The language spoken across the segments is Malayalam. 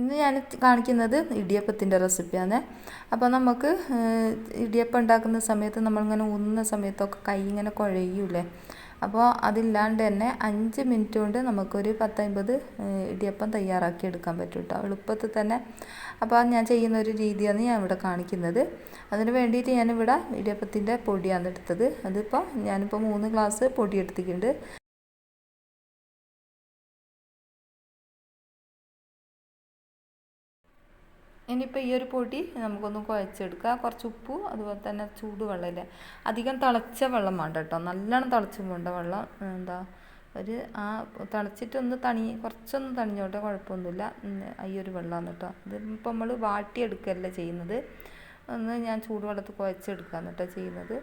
ഇന്ന് ഞാൻ കാണിക്കുന്നത് ഇടിയപ്പത്തിന്റെ റെസിപ്പിയാണ്. അപ്പോൾ നമുക്ക് ഇടിയപ്പം ഉണ്ടാക്കുന്ന സമയത്ത് നമ്മളിങ്ങനെ ഊന്നുന്ന സമയത്തൊക്കെ കൈ ഇങ്ങനെ കുഴയൂലേ? അപ്പോൾ അതില്ലാണ്ട് തന്നെ അഞ്ച് മിനിറ്റ് കൊണ്ട് നമുക്കൊരു പത്തമ്പത് ഇടിയപ്പം തയ്യാറാക്കി എടുക്കാൻ പറ്റും കേട്ടോ. എളുപ്പത്തിൽ തന്നെ. അപ്പോൾ ഞാൻ ചെയ്യുന്ന ഒരു രീതിയാണ് ഞാൻ ഇവിടെ കാണിക്കുന്നത്. അതിന് വേണ്ടിയിട്ട് ഞാനിവിടെ ഇടിയപ്പത്തിന്റെ പൊടിയാണ് എടുത്തത്. അതിപ്പോൾ ഞാനിപ്പോൾ മൂന്ന് ഗ്ലാസ് പൊടി എടുത്തിട്ടുണ്ട്. ഇനിയിപ്പോൾ ഈ ഒരു പൊടി നമുക്കൊന്ന് കുഴച്ചെടുക്കുക. കുറച്ച് ഉപ്പ് അതുപോലെ തന്നെ ചൂടുവെള്ളമില്ലേ അധികം തിളച്ച വെള്ളം വേണ്ട കേട്ടോ. നല്ലോണം തിളച്ചും വേണ്ട വെള്ളം. എന്താ ഒരു ആ തിളച്ചിട്ടൊന്ന് തണി കുറച്ചൊന്ന് തണിഞ്ഞോട്ടെ കുഴപ്പമൊന്നുമില്ല. ഈ ഒരു വെള്ളമാണ് കേട്ടോ. ഇതിപ്പോൾ നമ്മൾ വാട്ടിയെടുക്കുകയല്ല ചെയ്യുന്നത്. ഒന്ന് ഞാൻ ചൂടുവെള്ളത്തിൽ കുഴച്ചെടുക്കുകയാണ് കേട്ടോ ചെയ്യുന്നത്.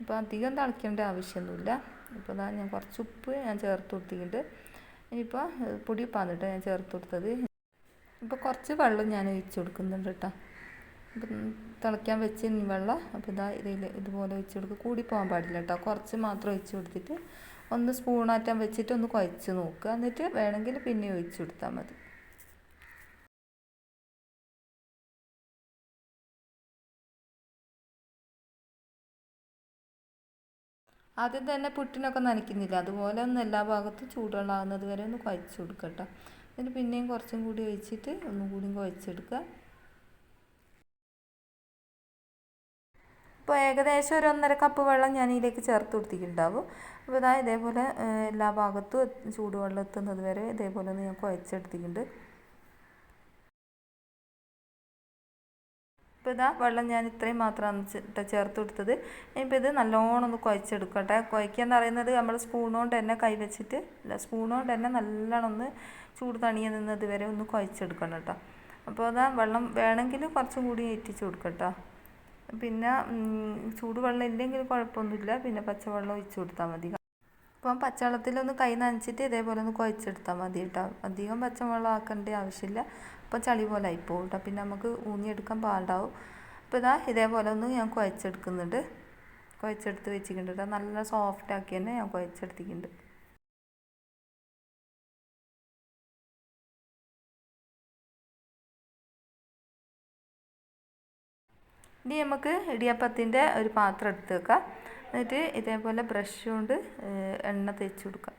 അപ്പോൾ അധികം തിളയ്ക്കേണ്ട ആവശ്യമൊന്നുമില്ല. ഇപ്പോൾ ഇതാ ഞാൻ കുറച്ച് ഉപ്പ് ഞാൻ ചേർത്ത് കൊടുത്തിട്ടുണ്ട്. ഇനിയിപ്പോൾ പൊടിയുപ്പാണ് കേട്ടോ ഞാൻ ചേർത്ത് കൊടുത്തത്. ഇപ്പോൾ കുറച്ച് വെള്ളം ഞാൻ ഒഴിച്ച് കൊടുക്കുന്നുണ്ട് കേട്ടോ. അപ്പം തിളയ്ക്കാൻ വെച്ച് വെള്ളം അപ്പോൾ ഇതാ ഇതിൽ ഇതുപോലെ ഒഴിച്ച് കൊടുക്കുക കൂടി പോകാൻ പാടില്ല കേട്ടോ. കുറച്ച് മാത്രം ഒഴിച്ച് കൊടുത്തിട്ട് ഒന്ന് സ്പൂണാറ്റം വെച്ചിട്ട് ഒന്ന് കുഴച്ച് നോക്കുക എന്നിട്ട് വേണമെങ്കിൽ പിന്നെ ഒഴിച്ച് കൊടുത്താൽ മതി. ആദ്യം തന്നെ പുട്ടിനൊക്കെ നനയ്ക്കുന്നില്ല. അതുപോലെ ഒന്ന് എല്ലാ ഭാഗത്തും ചൂടുവെള്ളമാകുന്നത് വരെ ഒന്ന് കുഴച്ച് കൊടുക്കട്ടോ എന്നിട്ട് പിന്നെയും കുറച്ചും കൂടി ഒഴിച്ചിട്ട് ഒന്നും കൂടി കുഴച്ചെടുക്കുക ഇപ്പോൾ ഏകദേശം ഒരു ഒന്നര കപ്പ് വെള്ളം ഞാൻ ഇതിലേക്ക് ചേർത്ത് കൊടുത്തിട്ടുണ്ടാവും. അപ്പോൾ ഇതാ ഇതേപോലെ എല്ലാ ഭാഗത്തും ചൂടുവെള്ളം എത്തുന്നത് വരെ ഇതേപോലെ ഒന്ന് ഞാൻ കുഴച്ചെടുത്തിട്ടുണ്ട് ഇപ്പോൾ ഇതാ വെള്ളം ഞാൻ ഇത്രയും മാത്രമാണ് ചേർത്ത് കൊടുത്തത്. ഇനിയിപ്പോൾ ഇത് നല്ലോണം ഒന്ന് കുഴച്ചെടുക്കട്ടെ. കുഴക്കുക എന്ന് പറയുന്നത് നമ്മൾ സ്പൂണുകൊണ്ട് തന്നെ കൈ വെച്ചിട്ട് അല്ല സ്പൂണുകൊണ്ട് തന്നെ നല്ലോണം ഒന്ന് ചൂട് തണിയ നിന്നത് വരെ ഒന്ന് കുഴച്ചെടുക്കണം കേട്ടോ. അപ്പോൾ അതാ വെള്ളം വേണമെങ്കിൽ കുറച്ചും കൂടി ഏറ്റിച്ച് കൊടുക്കട്ടോ. പിന്നെ ചൂടുവെള്ളം ഇല്ലെങ്കിൽ കുഴപ്പമൊന്നുമില്ല. പിന്നെ പച്ചവെള്ളം ഒഴിച്ചു കൊടുത്താൽ മതി. അപ്പം പച്ചവെള്ളത്തിലൊന്ന് കൈ നനച്ചിട്ട് ഇതേപോലെ ഒന്ന് കുഴച്ചെടുത്താൽ മതി കേട്ടോ. അധികം പച്ചവെള്ളം ആക്കേണ്ട ആവശ്യമില്ല. അപ്പം ചളി പോലെ ആയിപ്പോവും കേട്ടോ. പിന്നെ നമുക്ക് ഊന്നിയെടുക്കാൻ പാടുണ്ടാവും. അപ്പോൾ ഇതാ ഇതേപോലെ ഒന്ന് ഞാൻ കുഴച്ചെടുക്കുന്നുണ്ട്. കുഴച്ചെടുത്ത് വെച്ചിട്ടുണ്ട് നല്ല സോഫ്റ്റ് ആക്കി തന്നെ ഞാൻ കുഴച്ചെടുത്തിട്ടുണ്ട്. ഇനി നമുക്ക് ഇടിയപ്പത്തിന്റെ ഒരു പാത്രം എടുത്ത് വെക്കാം. എന്നിട്ട് ഇതേപോലെ ബ്രഷ് കൊണ്ട് എണ്ണ തേച്ച് കൊടുക്കാം.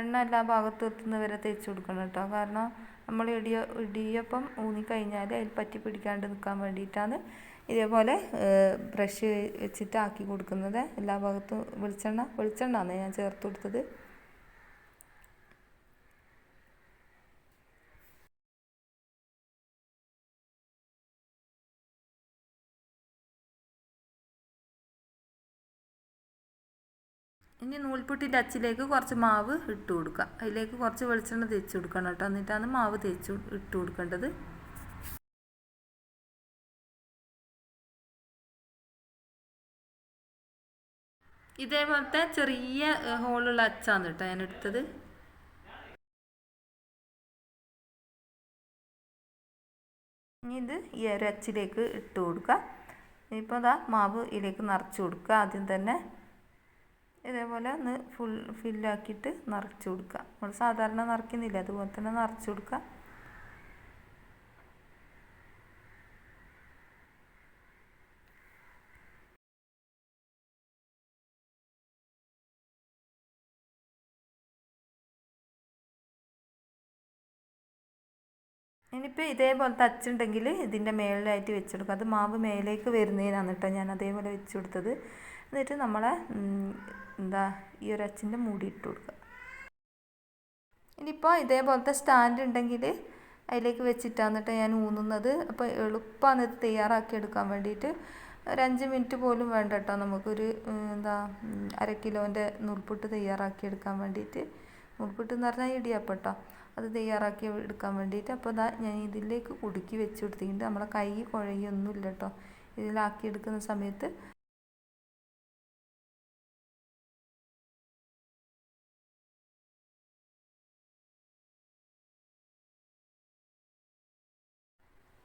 എണ്ണ എല്ലാ ഭാഗത്തും എത്തുന്നവരെ തേച്ച് കൊടുക്കണം കേട്ടോ. കാരണം നമ്മൾ ഇടിയ ഇടിയപ്പം ഊന്നിക്കഴിഞ്ഞാൽ അതിൽ പറ്റി പിടിക്കാണ്ട് നിൽക്കാൻ വേണ്ടിയിട്ടാണ് ഇതേപോലെ ബ്രഷ് വെച്ചിട്ട് ആക്കി കൊടുക്കുന്നത്. എല്ലാ ഭാഗത്തും വെളിച്ചെണ്ണ വെളിച്ചെണ്ണ ഞാൻ ചേർത്ത് കൊടുത്തത്. ഇനി നൂൽപുട്ടിന്റെ അച്ചിലേക്ക് കുറച്ച് മാവ് ഇട്ട് കൊടുക്കുക. അതിലേക്ക് കുറച്ച് വെളിച്ചെണ്ണ തേച്ച് കൊടുക്കണം കേട്ടോ. എന്നിട്ടാണ് മാവ് തേച്ച് ഇട്ട് കൊടുക്കേണ്ടത്. ഇതേപോലത്തെ ചെറിയ ഹോളുള്ള അച്ചാണ് കേട്ടോ ഞാൻ എടുത്തത്. ഇനി ഇത് ഈ ഒരു അച്ചിലേക്ക് ഇട്ട് കൊടുക്കുക. ഇപ്പോൾ അതാ മാവ് ഇതിലേക്ക് നിറച്ച് കൊടുക്കുക. ആദ്യം തന്നെ ഇതേപോലെ ഒന്ന് ഫുൾ ഫില്ലാക്കിയിട്ട് നിറച്ച് കൊടുക്കുക. നമ്മൾ സാധാരണ നിറയ്ക്കുന്നില്ല? അതുപോലെ തന്നെ നിറച്ച് കൊടുക്കുക. ഇനിയിപ്പോൾ ഇതേപോലത്തെ അച്ചുണ്ടെങ്കിൽ ഇതിന്റെ മേളിലായിട്ട് വെച്ചെടുക്കും. അത് മാവ് മേലേക്ക് വരുന്നതിനാണ് കേട്ടോ ഞാൻ അതേപോലെ വെച്ച് കൊടുത്തത് എന്നിട്ട് നമ്മളെ എന്താ ഈ ഒരു അച്ചിന്റെ മൂടി ഇട്ട് കൊടുക്കുക. ഇനിയിപ്പോൾ ഇതേപോലത്തെ സ്റ്റാൻഡ് ഉണ്ടെങ്കിൽ അതിലേക്ക് വെച്ചിട്ടാണ് കേട്ടോ ഞാൻ ഊന്നുന്നത്. അപ്പോൾ എളുപ്പമാണ് ഇത് തയ്യാറാക്കി എടുക്കാൻ വേണ്ടിയിട്ട്. ഒരു അഞ്ച് മിനിറ്റ് പോലും വേണ്ട കേട്ടോ നമുക്കൊരു എന്താ അര കിലോന്റെ നൂൽപുട്ട് തയ്യാറാക്കി എടുക്കാൻ വേണ്ടിയിട്ട്. നൂൽപുട്ട് എന്ന് പറഞ്ഞാൽ ഇടിയപ്പട്ടോ അത് തയ്യാറാക്കി എടുക്കാൻ വേണ്ടിയിട്ട്. അപ്പോൾ ഇതാ ഞാൻ ഇതിലേക്ക് കുടുക്കി വെച്ച് കൊടുത്തിട്ടുണ്ട്. നമ്മളെ കൈ കുഴയൊന്നുമില്ല കേട്ടോ ഇതിലാക്കി എടുക്കുന്ന സമയത്ത്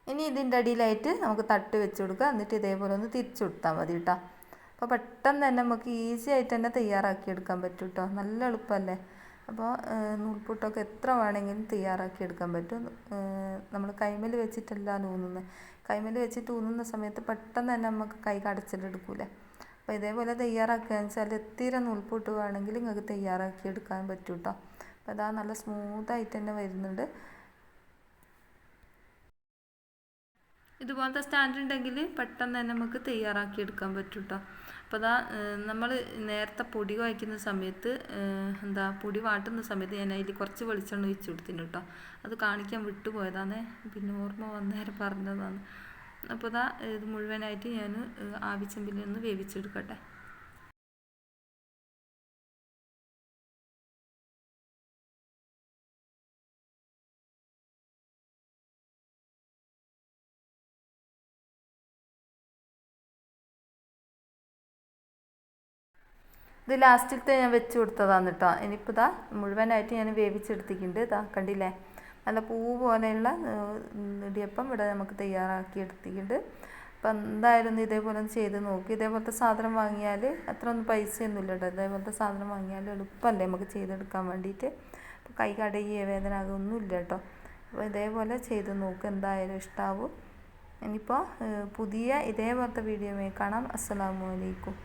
ഇനി ഇതിന്റെ അടിയിലായിട്ട് നമുക്ക് തട്ട് വെച്ച് കൊടുക്കുക. എന്നിട്ട് ഇതേപോലെ ഒന്ന് തിരിച്ചു കൊടുത്താൽ മതി കേട്ടോ അപ്പോൾ പെട്ടെന്ന് തന്നെ നമുക്ക് ഈസി ആയിട്ട് തന്നെ തയ്യാറാക്കി എടുക്കാൻ പറ്റും കേട്ടോ നല്ല എളുപ്പമല്ലേ? അപ്പോൾ നൂൽപുട്ടൊക്കെ എത്ര വേണമെങ്കിലും തയ്യാറാക്കി എടുക്കാൻ പറ്റും. നമ്മൾ കൈമേൽ വെച്ചിട്ടല്ല ഊന്നുന്നത് കൈമേൽ വെച്ചിട്ട് ഊന്നുന്ന സമയത്ത് പെട്ടെന്ന് തന്നെ നമുക്ക് കൈ കടച്ചിലെടുക്കൂലേ അപ്പോൾ ഇതേപോലെ തയ്യാറാക്കുക വെച്ചാൽ എത്തിര നൂൽപുട്ട് വേണമെങ്കിൽ നിങ്ങൾക്ക് തയ്യാറാക്കി എടുക്കാൻ പറ്റും കേട്ടോ അപ്പോൾ അതാ നല്ല സ്മൂത്തായിട്ട് തന്നെ വരുന്നുണ്ട്. ഇതുപോലത്തെ സ്റ്റാൻഡ് ഉണ്ടെങ്കിൽ പെട്ടെന്ന് തന്നെ നമുക്ക് തയ്യാറാക്കി എടുക്കാൻ പറ്റും കേട്ടോ അപ്പോൾ അതാ നമ്മൾ നേരത്തെ പൊടി വായിക്കുന്ന സമയത്ത് എന്താ പൊടി വാട്ടുന്ന സമയത്ത് ഞാൻ അതിൽ കുറച്ച് വെളിച്ചെണ്ണ ഒഴിച്ചു കൊടുത്തിന് കേട്ടോ അത് കാണിക്കാൻ വിട്ടുപോയതാണ് പിന്നെ ഓർമ്മ വന്നേരം പറഞ്ഞതാണ്. അപ്പോൾ അതാ ഇത് മുഴുവനായിട്ട് ഞാൻ ആവിച്ചെമ്പിൽ ഒന്ന് വേവിച്ചെടുക്കട്ടെ. ഇത് ലാസ്റ്റിലത്തെ ഞാൻ വെച്ച് കൊടുത്തതാണ് കേട്ടോ ഇനിയിപ്പോൾ ഇതാ മുഴുവനായിട്ട് ഞാൻ വേവിച്ചെടുത്തിട്ടുണ്ട്. ഇതാ കണ്ടില്ലേ? നല്ല പൂ പോലെയുള്ള ഇടിയപ്പം ഇവിടെ നമുക്ക് തയ്യാറാക്കി എടുത്തിട്ടുണ്ട്. അപ്പം എന്തായാലും ഇതേപോലെ ഒന്ന് ചെയ്ത് നോക്കി. ഇതേപോലത്തെ സാധനം വാങ്ങിയാൽ അത്ര ഒന്നും പൈസയൊന്നും ഇല്ല കേട്ടോ ഇതേപോലത്തെ സാധനം വാങ്ങിയാൽ എളുപ്പമല്ലേ നമുക്ക് ചെയ്തെടുക്കാൻ വേണ്ടിയിട്ട്. അപ്പോൾ കൈ കടകിയ വേദന അതൊന്നും ഇല്ല കേട്ടോ അപ്പോൾ ഇതേപോലെ ചെയ്ത് നോക്കുക എന്തായാലും ഇഷ്ടാവും. ഇനിയിപ്പോൾ പുതിയ ഇതേപോലത്തെ വീഡിയോ കാണാം. അസ്സലാമു അലൈക്കും.